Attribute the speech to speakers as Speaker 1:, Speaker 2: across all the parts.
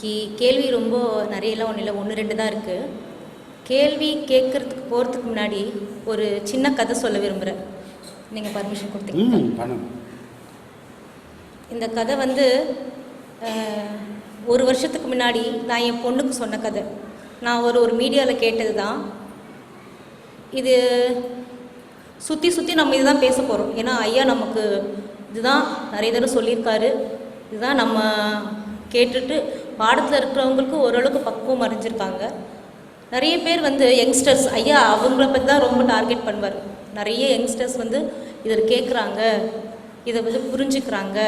Speaker 1: இன்னைக்கு கேள்வி ரொம்ப நிறையலாம் ஒன்றும் இல்லை ஒன்று ரெண்டு தான் இருக்குது கேள்வி கேட்குறதுக்கு போகிறதுக்கு முன்னாடி ஒரு சின்ன கதை சொல்ல விரும்புகிறேன் நீங்கள் பர்மிஷன் கொடுத்தீங்க இந்த கதை வந்து ஒரு வருஷத்துக்கு முன்னாடி நான் என் பொண்ணுக்கு சொன்ன கதை. நான் ஒரு ஒரு மீடியாவில் கேட்டது தான் இது சுற்றி சுற்றி நம்ம இதுதான் பேச போகிறோம் ஏன்னா ஐயா நமக்கு இதுதான் நிறைய தடவை சொல்லியிருக்காரு. இதுதான் நம்ம கேட்டுட்டு பாடத்தில் இருக்கிறவங்களுக்கு ஓரளவுக்கு பக்குவம் அறிஞ்சிருக்காங்க. நிறைய பேர் வந்து யங்ஸ்டர்ஸ் ஐயா அவங்கள பற்றி தான் ரொம்ப டார்கெட் பண்ணுவார். நிறைய யங்ஸ்டர்ஸ் வந்து இதில் கேட்குறாங்க இதை வந்து புரிஞ்சுக்கிறாங்க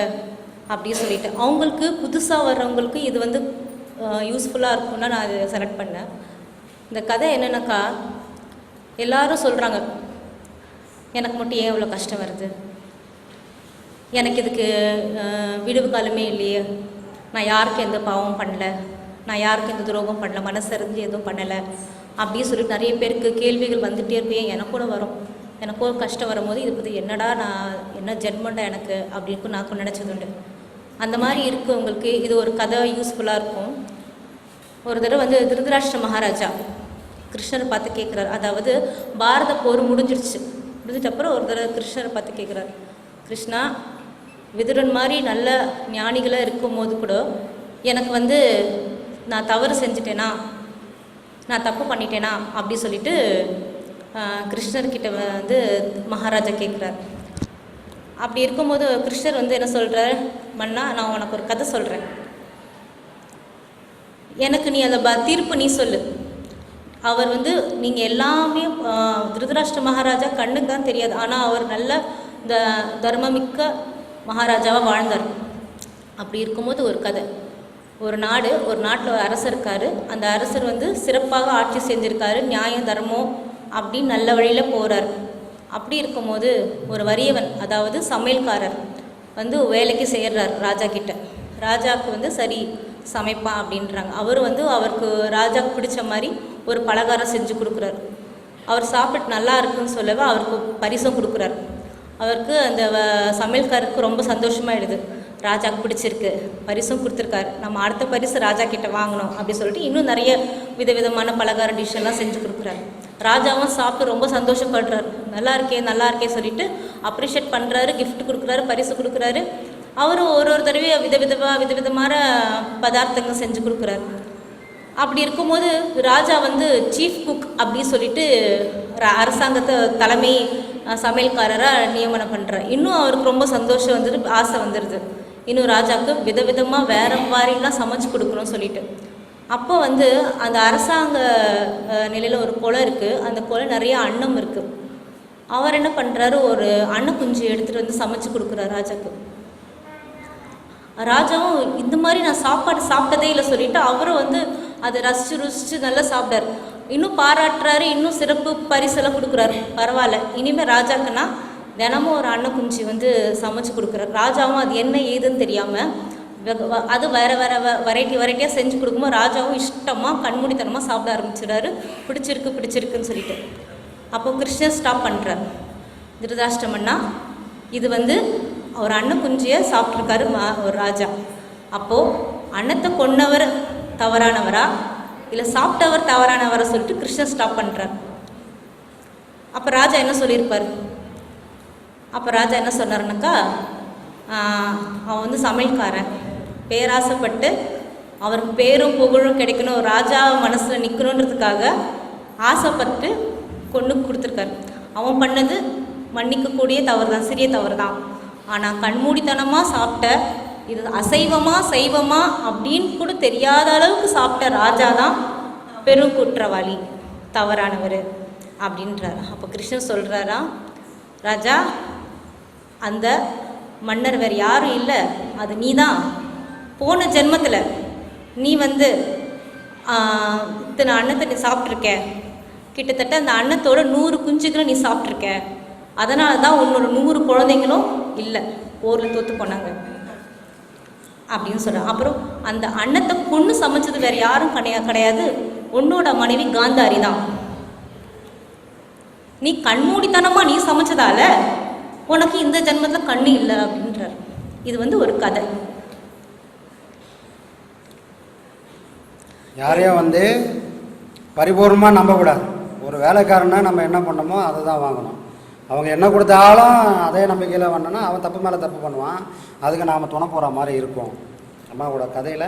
Speaker 1: அப்படின்னு சொல்லிட்டு. அவங்களுக்கு புதுசாக வர்றவங்களுக்கு இது வந்து யூஸ்ஃபுல்லாக இருக்கும்னா நான் அதை செலக்ட் பண்ணேன். இந்த கதை என்னென்னாக்கா எல்லாரும் சொல்கிறாங்க எனக்கு மட்டும் ஏன் இவ்வளோ கஷ்டம் வருது? எனக்கு இதுக்கு விடுவு காலமே இல்லையே. நான் யாருக்கும் எந்த பாவம் பண்ணல. நான் யாருக்கும் எந்த துரோகம் பண்ணல. மனசறிஞ்சு எதுவும் பண்ணலை. அப்படின்னு சொல்லிட்டு நிறைய பேருக்கு கேள்விகள் வந்துகிட்டே இருப்பேன். எனக்கூட வரும். எனக்கோ ஒரு கஷ்டம் வரும்போது இது பற்றி என்னடா நான் என்ன ஜென்மண்டா எனக்கு அப்படின்னு நான் நினச்சது உண்டு. அந்த மாதிரி இருக்கவங்களுக்கு இது ஒரு கதை யூஸ்ஃபுல்லாக இருக்கும். ஒரு தடவை வந்து திருதராஷ்டிர மகாராஜா கிருஷ்ணரை பார்த்து கேட்குறாரு. அதாவது பாரத போர் முடிஞ்சிருச்சு. முடிஞ்சிட்ட அப்புறம் ஒரு தடவை கிருஷ்ணரை பார்த்து கேட்குறாரு. கிருஷ்ணா விதுரன் மாதிரி நல்ல ஞானிகளாக இருக்கும்போது கூட எனக்கு வந்து நான் தவறு செஞ்சிட்டேனா? நான் தப்பு பண்ணிட்டேனா? அப்படி சொல்லிட்டு கிருஷ்ணர்கிட்ட வந்து மகாராஜா கேட்குறார் அப்படி இருக்கும்போது கிருஷ்ணர் வந்து என்ன சொல்கிறார் மன்னா நான் உனக்கு ஒரு கதை சொல்கிறேன் எனக்கு நீ அதை ப தீர்ப்பு நீ சொல்லு. அவர் வந்து நீங்கள் எல்லாமே திருதராஷ்டிர மகாராஜா கண்ணுக்கு தான் தெரியாது. ஆனால் அவர் நல்ல த தர்மமிக்க மகாராஜாவாக வாழ்ந்தார். அப்படி இருக்கும்போது ஒரு கதை. ஒரு நாடு ஒரு நாட்டில் ஒரு அரசர் இருக்காரு. அந்த அரசர் வந்து சிறப்பாக ஆட்சி செஞ்சுருக்காரு நியாயம் தர்மம் அப்படின்னு நல்ல வழியில் போகிறார் அப்படி இருக்கும்போது ஒரு வறியவன் அதாவது சமையல்காரர் வந்து வேலைக்கு சேர்றார் ராஜா கிட்ட. ராஜாவுக்கு வந்து சரி சமைப்பான் அப்படின்றாங்க. அவர் வந்து அவருக்கு ராஜாவுக்கு பிடிச்ச மாதிரி ஒரு பலகாரம் செஞ்சு கொடுக்குறாரு. அவர் சாப்பிட்டு நல்லா இருக்குன்னு சொல்லவே அவருக்கு பரிசும் கொடுக்குறாரு. அவருக்கு அந்த சமையல்காருக்கு சமையல்காரருக்கு ரொம்ப சந்தோஷமாயிடுது. ராஜாவுக்கு பிடிச்சிருக்கு. பரிசும் கொடுத்துருக்காரு. நம்ம அடுத்த பரிசு ராஜா கிட்ட வாங்கணும் அப்படின்னு சொல்லிட்டு இன்னும் நிறைய விதவிதமான பலகார டிஷ் எல்லாம் செஞ்சு கொடுக்குறாரு. ராஜாவும் சாப்பிட்டு ரொம்ப சந்தோஷப்படுறாரு. நல்லா இருக்கே நல்லா இருக்கே சொல்லிட்டு அப்ரிஷியேட் பண்ணுறாரு கிஃப்ட் கொடுக்குறாரு பரிசு கொடுக்குறாரு. அவரும் ஒரு ஒரு தடவையும் விதவிதமாக விதவிதமான பதார்த்தங்கள் செஞ்சு கொடுக்குறாரு. அப்படி இருக்கும்போது ராஜா வந்து சீஃப் குக் அப்படின்னு சொல்லிட்டு அரசாங்கத்தை தலைமை சமையல்காரராக நியமனம் பண்ணுறார் இன்னும் அவருக்கு ரொம்ப சந்தோஷம் வந்துட்டு ஆசை வந்துடுது இன்னும் ராஜாவுக்கு விதவிதமாக வேற மாதிரிலாம் சமைச்சு கொடுக்கணும்னு சொல்லிட்டு. அப்போ வந்து அந்த அரசாங்க நிலையில் ஒரு குளம் இருக்குது அந்த குளம் நிறைய அன்னம் இருக்குது அவர் என்ன பண்ணுறாரு ஒரு அன்ன குஞ்சு எடுத்துகிட்டு வந்து சமைச்சு கொடுக்குறாரு ராஜாக்கு ராஜாவும் இந்த மாதிரி நான் சாப்பாடு சாப்பிட்டதே இல்லை சொல்லிட்டு அவரும் வந்து அதை ரசிச்சு ருசிச்சு நல்லா சாப்பிட்டாரு. இன்னும் பாராட்டுறாரு இன்னும் சிறப்பு பரிசெல்லாம் கொடுக்குறாரு. பரவாயில்ல. இனிமேல் ராஜாக்குன்னா தினமும் ஒரு அன்ன குஞ்சு வந்து சமைச்சு கொடுக்குறாரு. ராஜாவும் அது என்ன ஏதுன்னு தெரியாமல் அது வேறு வேறு வெரைட்டி வெரைட்டியாக செஞ்சு கொடுக்கும்போது ராஜாவும் இஷ்டமாக கண்மூடித்தனமாக சாப்பிட ஆரம்பிச்சிடுறாரு பிடிச்சிருக்கு பிடிச்சிருக்குன்னு சொல்லிட்டு. அப்போ கிருஷ்ணர் ஸ்டாப் பண்ணுறார் திருதாஷ்டமன்னா இது வந்து அவர் அன்ன குஞ்சியை சாப்பிட்ருக்காரு மா ஒரு ராஜா. அப்போது அன்னத்தை கொன்னவர் தவறானவரா? இல்லை சாப்பிட்டவர் தவறானவரா சொல்லிட்டு கிருஷ்ணன் ஸ்டாப் பண்ணுறார் அப்போ ராஜா என்ன சொல்லியிருப்பார்? அப்போ ராஜா என்ன சொன்னார்னாக்கா அவன் வந்து சமையல்காரன். பேராசைப்பட்டு அவருக்கு பேரும் புகழும் கிடைக்கணும். ராஜா மனசில் நிற்கணுன்றதுக்காக ஆசைப்பட்டு கொண்டு கொடுத்துருக்காரு. அவன் பண்ணது மன்னிக்கக்கூடிய தவறு தான் சிறிய தவறு தான் ஆனால் கண்மூடித்தனமாக சாப்பிட்ட இது அசைவமா சைவமா அப்படின்னு கூட தெரியாத அளவுக்கு சாப்பிட்ட ராஜா தான் பெரும் குற்றவாளி தவறானவர் அப்படின்றார். அப்போ கிருஷ்ணன் சொல்கிறாரா ராஜா அந்த மன்னர் வேறு யாரும் இல்லை. அது நீ தான் போன ஜென்மத்தில் நீ வந்து இத்தனை அன்னத்தை நீ சாப்பிட்ருக்க கிட்டத்தட்ட அந்த அன்னத்தோட நூறு குஞ்சுகளும் நீ சாப்பிட்ருக்க அதனால தான் உன்னோட நூறு குழந்தைங்களும் இல்லை. போரில் தோற்று போனாங்க. அப்படின்னு சொல்கிறான் அப்புறம் அந்த அன்னத்தை கொன்று சமைச்சது வேறு யாரும் கிடையாது கிடையாது. உன்னோட மனைவி காந்தாரி தான். நீ கண்மூடித்தனமாக நீ சமைச்சதால உனக்கு இந்த ஜென்மத்தில் கண்ணு இல்லை அப்படின்றார். இது வந்து ஒரு கதை.
Speaker 2: யாரையும் வந்து பரிபூர்ணமாக நம்பக்கூடாது. ஒரு வேலைக்காரனா நம்ம என்ன பண்ணோமோ அதை தான் வாங்கணும். அவங்க என்ன கொடுத்தாலும் அதே நம்பிக்கையில் பண்ணோன்னா அவன் தப்பு மேலே தப்பு பண்ணுவான். அதுக்கு நாம் துணை போகிற மாதிரி இருக்கும். அம்மாவோட கதையில்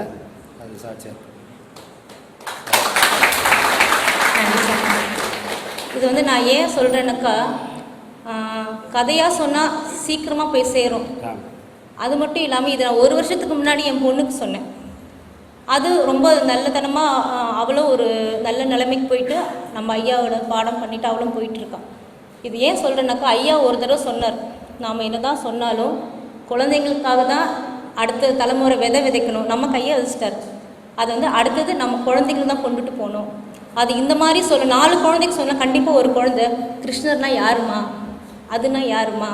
Speaker 2: அது சாட்சியாக இருக்கு
Speaker 1: நன்றி சார். இது வந்து நான் ஏன் சொல்கிறேன்னாக்கா கதையாக சொன்னால் சீக்கிரமாக போய் சேரும். அது மட்டும் இல்லாமல் இதை நான் ஒரு வருஷத்துக்கு முன்னாடி என் பொண்ணுக்கு சொன்னேன். அது ரொம்ப நல்லதனமாக அவளும் ஒரு நல்ல நிலைமைக்கு போயிட்டு நம்ம ஐயாவோட பாடம் பண்ணிட்டு அவளும் போயிட்டு இருக்கான் இது ஏன் சொல்கிறேன்னாக்கா ஐயா ஒரு தடவை சொன்னார். நாம் என்ன தான் சொன்னாலும் குழந்தைங்களுக்காக தான் அடுத்த தலைமுறை விதை விதைக்கணும். நம்ம கையை வச்சுட்டார் அது வந்து அடுத்தது நம்ம குழந்தைங்க தான் கொண்டுட்டு போகணும். அது இந்த மாதிரி சொல்ல நாலு குழந்தைக்கு சொன்னால் கண்டிப்பாக ஒரு குழந்தை கிருஷ்ணர்னா யாருமா? அதுனா யாருமா?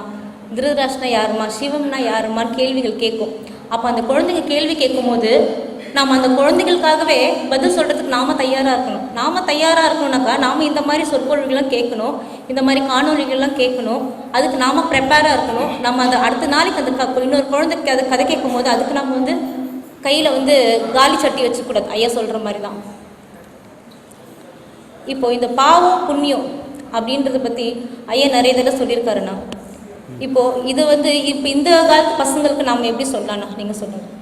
Speaker 1: திருதராஷ்னா யாருமா? சிவம்னா யாருமான்னு கேள்விகள் கேட்கும். அப்போ அந்த குழந்தைங்க கேள்வி கேட்கும்போது நாம் அந்த குழந்தைகளுக்காகவே பதில் சொல்கிறதுக்கு நாம் தயாராக இருக்கணும். நாம் தயாராக இருக்கணும்னாக்கா நாம் இந்த மாதிரி சொற்பொழிவுகள்லாம் கேட்கணும். இந்த மாதிரி காணொலிகள்லாம் கேட்கணும். அதுக்கு நாம் ப்ரிப்பேராக இருக்கணும். நம்ம அந்த அடுத்த நாளைக்கு அந்த க இன்னொரு குழந்தைக்கு அது கதை கேட்கும் போது அதுக்கு நம்ம வந்து கையில் வந்து காலி சட்டி வச்சுக்கூடாது. ஐயா சொல்கிற மாதிரி தான். இப்போ இந்த பாவம் புண்ணியம் அப்படின்றத பற்றி ஐயா நிறைய தடவை சொல்லியிருக்காருண்ணா. இப்போது இது வந்து இப்போ இந்த காலத்து பசங்களுக்கு நாம் எப்படி சொல்லலாம்ண்ணா? நீங்கள் சொல்லுங்கள்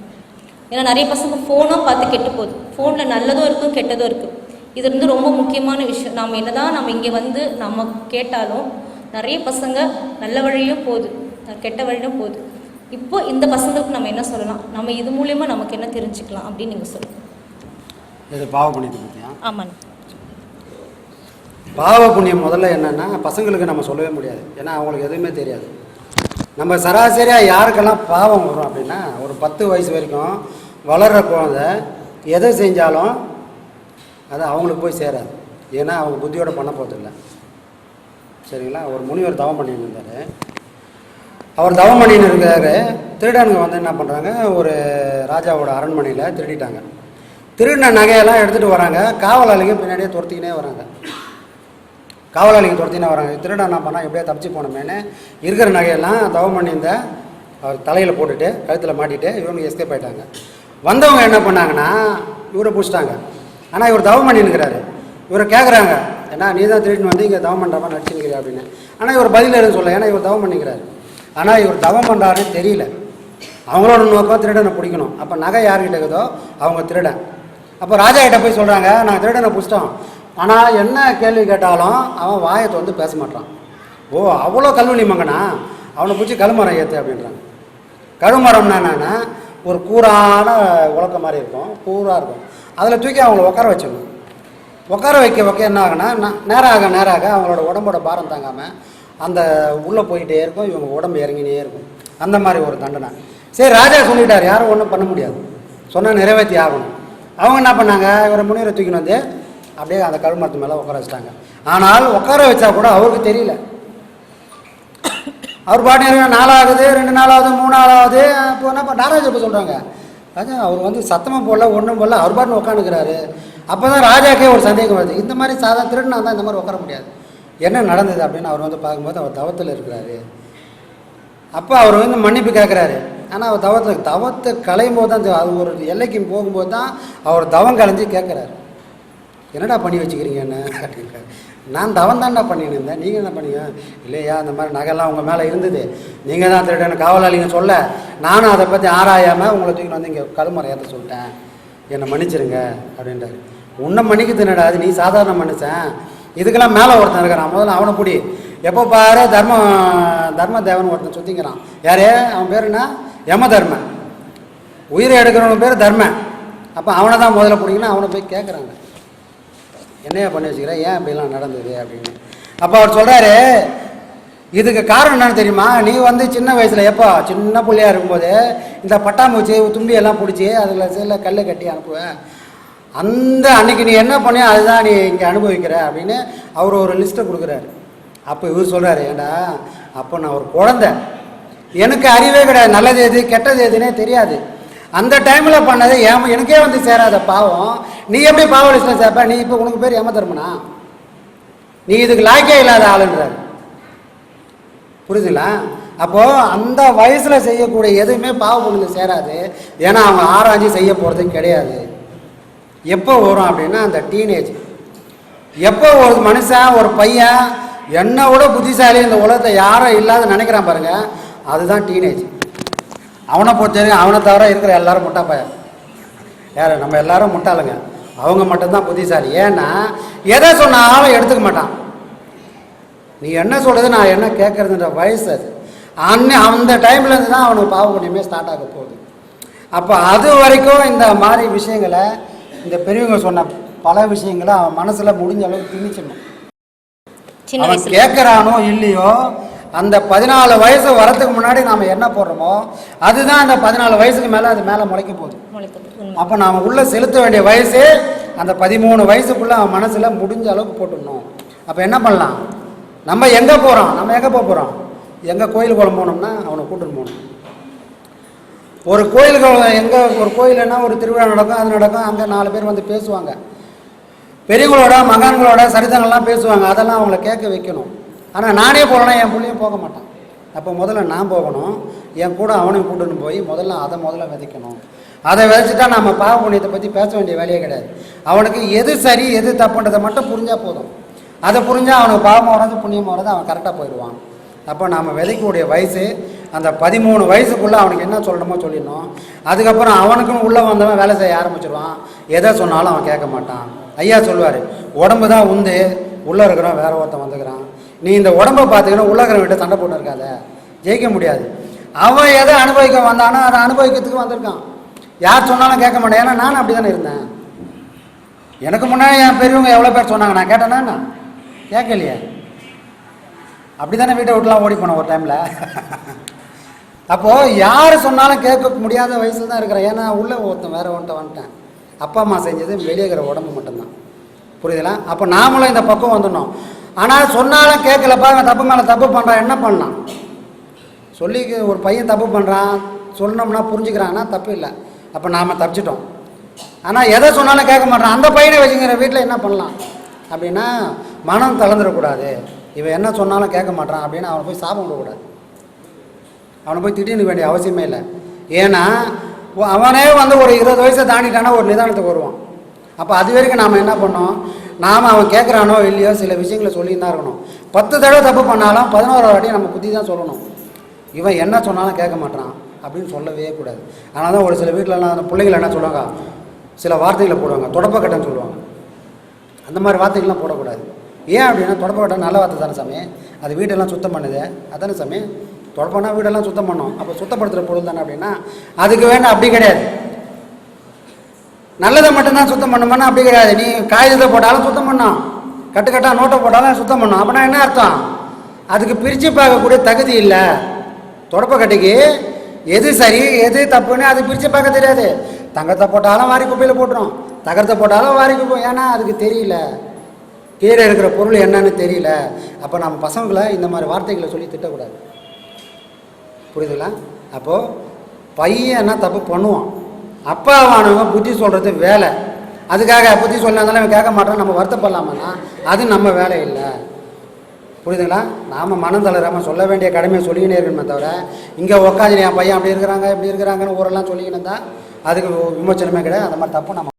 Speaker 1: ஏன்னா நிறைய பசங்க ஃபோனும் பார்த்து கெட்டு போகுது. ஃபோனில் நல்லதும் இருக்கும் கெட்டதும் இருக்குது இது வந்து ரொம்ப முக்கியமான விஷயம். நாம் என்னதான் நம்ம இங்கே வந்து நம்ம கேட்டாலும் நிறைய பசங்க நல்ல வழியும் போகுது. கெட்ட வழியும் போகுது. இப்போ இந்த பசங்களுக்கு நம்ம என்ன சொல்லலாம்? நம்ம இது மூலியமா நமக்கு என்ன தெரிஞ்சுக்கலாம் அப்படின்னு நீங்கள் சொல்லுங்கள்
Speaker 2: இது பாவ புண்ணியத்தை பற்றியா
Speaker 1: ஆமாண்ணா
Speaker 2: பாவ புண்ணியம் முதல்ல என்னென்னா பசங்களுக்கு நம்ம சொல்லவே முடியாது. ஏன்னா அவங்களுக்கு எதுவுமே தெரியாது. நம்ம சராசரியாக யாருக்கெல்லாம் பாவம் வரும் அப்படின்னா ஒரு பத்து வயசு வரைக்கும் வளர்கிற குழந்தை எதை செஞ்சாலும் அது அவங்களுக்கு போய் சேராது. ஏன்னா அவங்க புத்தியோடு பண்ண போகிறதில்ல சரிங்களா? ஒரு முனிவர் தவம் பண்ணிட்டு இருந்தார். அவர் தவம் பண்ணின்னு இருக்காரு. திருடனுங்க வந்து என்ன பண்ணுறாங்க ஒரு ராஜாவோட அரண்மனையில் திருடிட்டாங்க. திருடின நகையெல்லாம் எடுத்துகிட்டு வராங்க. காவலாளிங்க பின்னாடியே துரத்திக்கினே வராங்க. காவலாளிங்க துரத்தினா வராங்க. திருடன் என்ன பண்ணால் எப்படியா தப்பிச்சு போனோமேனு இருக்கிற நகையெல்லாம் தவம் பண்ணியிருந்த அவர் தலையில் போட்டுட்டு கழுத்தில் மாட்டிட்டு இவங்க எஸ்கேப் ஆகிட்டாங்க வந்தவங்க என்ன பண்ணாங்கன்னா இவரை பிடிச்சிட்டாங்க. ஆனால் இவர் தவம் பண்ணிருக்கிறாரு இவரை கேட்குறாங்க ஏன்னா நீ தான் திருடின்னு வந்து இங்கே தவம் பண்ணுறப்ப மாதிரி அப்படின்னு. ஆனால் இவர் பதில் எதுவும் சொல்ல ஏன்னா இவர் தவம் பண்ணிக்கிறாரு. ஆனால் இவர் தவம் பண்ணுறாருன்னு தெரியல. அவங்களோட நோக்கம் திருடனை பிடிக்கணும். அப்போ நகை யார்கிட்ட இருக்குதோ அவங்க திருடன். அப்போ ராஜா கிட்ட போய் சொல்கிறாங்க நான் திருடனை பிடிச்சிட்டோம். ஆனால் என்ன கேள்வி கேட்டாலும் அவன் வாயை வந்து பேச மாட்டான். ஓ அவ்வளோ கல்வி மங்கனா அவனை பிடிச்சி கழுமரம் ஏற்று அப்படின்றாங்க. கழுமரம்னா என்னென்னா ஒரு கூரான உலக்க மாதிரி இருக்கும் கூராக இருக்கும். அதில் தூக்கி அவங்கள உட்கார வச்சிடணும். உட்கார வைக்க வைக்க என்ன ஆகுனா நேராக நேராக அவங்களோட உடம்போட பாரம் தாங்காமல் அந்த உள்ளே போயிட்டே இருக்கும் இவங்க உடம்பு இறங்கினே இருக்கும். அந்த மாதிரி ஒரு தண்டனை. சரி ராஜா சொல்லிட்டார் யாரும் ஒன்றும் பண்ண முடியாது. சொன்னால் நிறைவேற்றி ஆகணும். அவங்க என்ன பண்ணாங்க இவரை முனிவரை தூக்கின்னு வந்து அப்படியே அந்த கருமரத்து மேலே உட்கார வச்சிட்டாங்க. ஆனால் உட்கார வச்சா கூட அவருக்கு தெரியல. அவர் பாட்டு நாலாவது ரெண்டு நாளாவது மூணு இப்போ என்ன நாராஜ் இப்போ சொல்கிறாங்க ராஜா அவர் வந்து சத்தமாக போடல ஒன்றும் போடல அவர் பாட்டு உட்காந்துக்கிறாரு அப்போ தான் ராஜாக்கே ஒரு சந்தேகம் வருது. இந்த மாதிரி சாதாரண திருடுனா தான் இந்த மாதிரி உட்கார முடியாது. என்ன நடந்தது அப்படின்னு அவர் வந்து பார்க்கும்போது அவர் தவத்தில் இருக்கிறாரு. அப்போ அவர் வந்து மன்னிப்பு கேட்குறாரு ஆனால் அவர் தவத்தில் தவத்தை களையும் போது தான் அது ஒரு எல்லைக்கு போகும்போது தான் அவர் தவம் கலைஞ்சு கேட்குறாரு என்னடா பண்ணி வச்சுக்கிறீங்க என்ன? அப்படின்றாரு. நான் தவன் தான்டா பண்ணியிருந்தேன் இருந்தேன். நீங்கள் என்ன பண்ணீங்க? இல்லையா அந்த மாதிரி நகைலாம் உங்கள் மேலே இருந்தது. நீங்கள் தான் திருடன் காவலாளிங்க சொல்ல நானும் அதை பற்றி ஆராயாமல் உங்களை தூக்கி வந்து இங்கே கருமறை ஏற்ற சொல்லிட்டேன். என்னை மன்னிச்சிருங்க அப்படின்றாரு. உன்னை மன்னிக்க தின்னடா அது நீ சாதாரண மனுஷன். இதுக்கெல்லாம் மேலே ஒருத்தன் இருக்கிறான் முதல்ல அவனை பிடி. எப்போ பாரு தர்ம தர்ம தேவன் ஒருத்தன் சுற்றிக்கிறான் யாரே? அவன் பேர் என்ன? யம தர்மன் உயிரை எடுக்கிறவன் பேர் தர்மன். அப்போ அவனை தான் முதல்ல பிடிக்கணும் அவனை போய் கேட்குறாங்க என்னையா பண்ணி வச்சுக்கிற? ஏன் அப்படிலாம் நடந்தது அப்படின்னு. அப்போ அவர் சொல்கிறாரு இதுக்கு காரணம் என்னன்னு தெரியுமா? நீ வந்து சின்ன வயசில் எப்போ சின்ன பிள்ளையா இருக்கும்போது இந்த பட்டாம்பூச்சி தும்பியெல்லாம் பிடிச்சி அதில் சில கல்லை கட்டி அனுப்புவேன். அந்த அன்னைக்கு நீ என்ன பண்ணியோ அதுதான் நீ இங்கே அனுபவிக்கிற அப்படின்னு அவர் ஒரு லிஸ்ட்டை கொடுக்குறாரு. அப்போ இவர் சொல்கிறாரு ஏண்டா அப்போ நான் ஒரு குழந்தை. எனக்கு அறிவே கிடையாது. நல்லது எது கெட்டது எதுனே தெரியாது. அந்த டைமில் பண்ணது ஏம எனக்கே வந்து சேராத பாவம். நீ எப்படி பாவ லிஸ்ட்டில் சேர்ப்ப நீ இப்போ உனக்கு பேர் ஏமாத்தருமனா நீ இதுக்கு லாய்க்கே இல்லாத ஆளுன்றார். புரியுதுங்களா அப்போது அந்த வயசில் செய்யக்கூடிய எதுவுமே பாவ பொண்ணுக்கு சேராது. ஏன்னா அவங்க ஆராய்ச்சி செய்ய போகிறது கிடையாது. எப்போ வரும் அப்படின்னா அந்த டீனேஜ் எப்போ ஒரு மனுஷன் ஒரு பையன் என்னை விட புத்திசாலி இந்த உலகத்தை யாரும் இல்லாத நினைக்கிறான் பாருங்க. அதுதான் டீனேஜ் அவனை பொறுத்த வரைக்கும் அவனை தவிர இருக்கிற எல்லாரும் முட்டா பையன் யார்? நம்ம எல்லாரும் முட்டாளுங்க. அவங்க மட்டும்தான் புத்திசாலி. ஏன்னா எதை சொன்னாலும் எடுத்துக்க மாட்டான். நீ என்ன சொல்கிறது நான் என்ன கேட்குறதுன்ற வயசு அது. அன்னை அந்த டைம்லேருந்து தான் அவனுக்கு பாவ புண்ணியமே ஸ்டார்ட் ஆக போகுது. அப்போ அது வரைக்கும் இந்த மாதிரி விஷயங்களை இந்த பெரியவங்க சொன்ன பல விஷயங்களை அவன் மனசில் முடிஞ்ச அளவுக்கு திணிச்சிடணும். அவன் கேட்குறானோ இல்லையோ அந்த பதினாலு வயசு வரதுக்கு முன்னாடி நாம் என்ன போடுறோமோ அதுதான் அந்த பதினாலு வயசுக்கு மேலே அது மேலே முளைக்க போகுது. அப்போ நாம் உள்ளே செலுத்த வேண்டிய வயசு அந்த பதிமூணு வயசுக்குள்ளே அவன் மனசில் முடிஞ்ச அளவுக்கு போட்டுடணும். அப்போ என்ன பண்ணலாம்? நம்ம எங்கே போகிறோம் நம்ம எங்கே போக போகிறோம் எங்கே கோயில் குளம் போனோம்னா அவனை கூட்டிட்டு போகணும். ஒரு கோயிலுக்கு எங்கே ஒரு கோயிலுன்னா ஒரு திருவிழா நடக்கும் அது நடக்கும் அங்கே நாலு பேர் வந்து பேசுவாங்க. பெரியவங்களோட மகான்களோட சரிதங்கள்லாம் பேசுவாங்க. அதெல்லாம் அவங்கள கேட்க வைக்கணும். ஆனால் நானே போகலன்னா என் பிள்ளையும் போக மாட்டான். அப்போ முதல்ல நான் போகணும். என் கூட அவனையும் கூட்டுன்னு போய் முதல்ல அதை முதல்ல விதைக்கணும். அதை விதைச்சிட்டா நம்ம பாவ புண்ணியத்தை பற்றி பேச வேண்டிய வேலையே கிடையாது. அவனுக்கு எது சரி எது தப்புன்றதை மட்டும் புரிஞ்சால் போதும். அதை புரிஞ்சால் அவனுக்கு பாவம் வராது புண்ணியம் வராது அவன் கரெக்டாக போயிடுவான். அப்போ நாம் விதைக்கக்கூடிய வயசு அந்த பதிமூணு வயசுக்குள்ளே அவனுக்கு என்ன சொல்லணுமோ சொல்லிடணும். அதுக்கப்புறம் அவனுக்கும் உள்ளே வந்தவன் வேலை செய்ய ஆரம்பிச்சிடுவான் எதை சொன்னாலும் அவன் கேட்க மாட்டான். ஐயா சொல்லுவார் உடம்பு தான் உண்டு. உள்ளே இருக்கிறான் வேற ஒருத்தன் வந்துக்கிறான். நீ இந்த உடம்பை பார்த்துக்கணும் உள்ள சண்டை போட்டு இருக்காத ஜெயிக்க முடியாது. அவன் எதை அனுபவிக்க வந்தானோ அதை அனுபவிக்கிறதுக்கு வந்திருக்கான். யார் சொன்னாலும் கேட்க மாட்டேன். ஏன்னா நானும் அப்படி தானே இருந்தேன். எனக்கு முன்னாடி என் பெரியவங்க எவ்வளோ பேர் சொன்னாங்க? நான் கேட்டேன்னா என்ன? கேட்கலையே. அப்படி தானே வீட்டை விட்டுலாம் ஓடி போனேன் ஒரு டைமில் அப்போது யார் சொன்னாலும் கேட்க முடியாத வயசில் தான் இருக்கிறேன். ஏன்னா உள்ளே ஒருத்தன் வேற ஒருத்தன் வந்துட்டேன். அப்பா அம்மா செஞ்சது வெளியே இருக்கிற உடம்பு மட்டும்தான். புரியுதுங்களா அப்போ நாமளும் இந்த பக்கம் வந்துடணும். ஆனால் சொன்னாலும் கேட்கலப்பா அவன் தப்பு மேலே தப்பு பண்ணுறான் என்ன பண்ணலாம்? சொல்லி ஒரு பையன் தப்பு பண்ணுறான் சொன்னோம்னா புரிஞ்சுக்கிறான்னா தப்பு இல்லை. அப்போ நாம் தப்பிச்சிட்டோம். ஆனால் எதை சொன்னாலும் கேட்க மாட்டான். அந்த பையனை வச்சுக்கிற வீட்டில் என்ன பண்ணலாம்? அப்படின்னா மனம் தளர்ந்துடக்கூடாது. இவன் என்ன சொன்னாலும் கேட்க மாட்டான் அப்படின்னு அவனை போய் சாபம் விடக்கூடாது அவனை போய் திட்டின்னு வேண்டிய அவசியமே இல்லை. ஏன்னா அவனே வந்து ஒரு இருபது வயசை தாண்டிட்டானா ஒரு நிதானத்துக்கு வருவான். அப்போ அது வரைக்கும் நாம் என்ன பண்ணோம்? நாம் அவன் கேட்குறானோ இல்லையோ சில விஷயங்களை சொல்லின்னு தான் இருக்கணும். பத்து தடவை தப்பு பண்ணாலும் பதினோரு வாட்டி நம்ம புத்தி தான் சொல்லணும். இவன் என்ன சொன்னாலும் கேட்க மாட்டான் அப்படின்னு சொல்லவே கூடாது. அதனால தான் ஒரு சில வீட்டிலலாம் அந்த பிள்ளைகள் என்ன சொல்லுவாங்க? சில வார்த்தைகளை போடுவாங்க. தொடப்பக்கட்டன்னு சொல்லுவாங்க. அந்த மாதிரி வார்த்தைகள்லாம் போடக்கூடாது. ஏன் அப்படின்னா தொடப்பக்கட்டம் நல்ல வார்த்தை தானே சாமி? அது வீட்டெல்லாம் சுத்தம் பண்ணுது. அதானே சாமி? தொடப்பம்னா வீடெல்லாம் சுத்தம் பண்ணோம். அப்போ சுத்தப்படுத்துகிற பொருள் தானே அப்படின்னா அதுக்கு வேண்டாம் அப்படி கிடையாது. நல்லதை மட்டும்தான் சுத்தம் பண்ணுமானா அப்படி கிடையாது. நீ காகிதத்தை போட்டாலும் சுத்தம் பண்ணோம் கட்டுக்கட்டாக நோட்டை போட்டாலும் சுத்தம் பண்ணோம் அப்படின்னா என்ன அர்த்தம்? அதுக்கு பிரித்து பார்க்கக்கூடிய தகுதி இல்லை. தொடப்பக்கட்டைக்கு எது சரி எது தப்புன்னு அது பிரித்து பார்க்க தெரியாது. தங்கத்தை போட்டாலும் வாரி குப்பையில் போட்டுரும். தகரத்தை போட்டாலும் வாரி குப்பை. ஏன்னா அதுக்கு தெரியல. கீழே இருக்கிற பொருள் என்னன்னு தெரியல. அப்போ நம்ம பசங்களை இந்த மாதிரி வார்த்தைகளை சொல்லி திட்டக்கூடாது. புரியுதுங்களா? அப்போது பையன் என்ன தப்பு பண்ணுவான்? அப்பா அவனவங்க புத்தி சொல்கிறது வேலை. அதுக்காக புத்தி சொல்லாதாலும் அவன் கேட்க மாட்டான் நம்ம வருத்தப்படலாமான்னா அது நம்ம வேலை இல்லை. புரியுதுங்களா? நாம் மனம் தளராமல் சொல்ல வேண்டிய கடமையை சொல்லிக்கினே இருக்கணுமே தவிர இங்கே உட்காந்து என் பையன் அப்படி இருக்கிறாங்க இப்படி இருக்கிறாங்கன்னு ஊரெல்லாம் சொல்லிக்கிட்டு அதுக்கு விமோச்சனமே கிடையாது. அந்த மாதிரி தப்பு நம்ம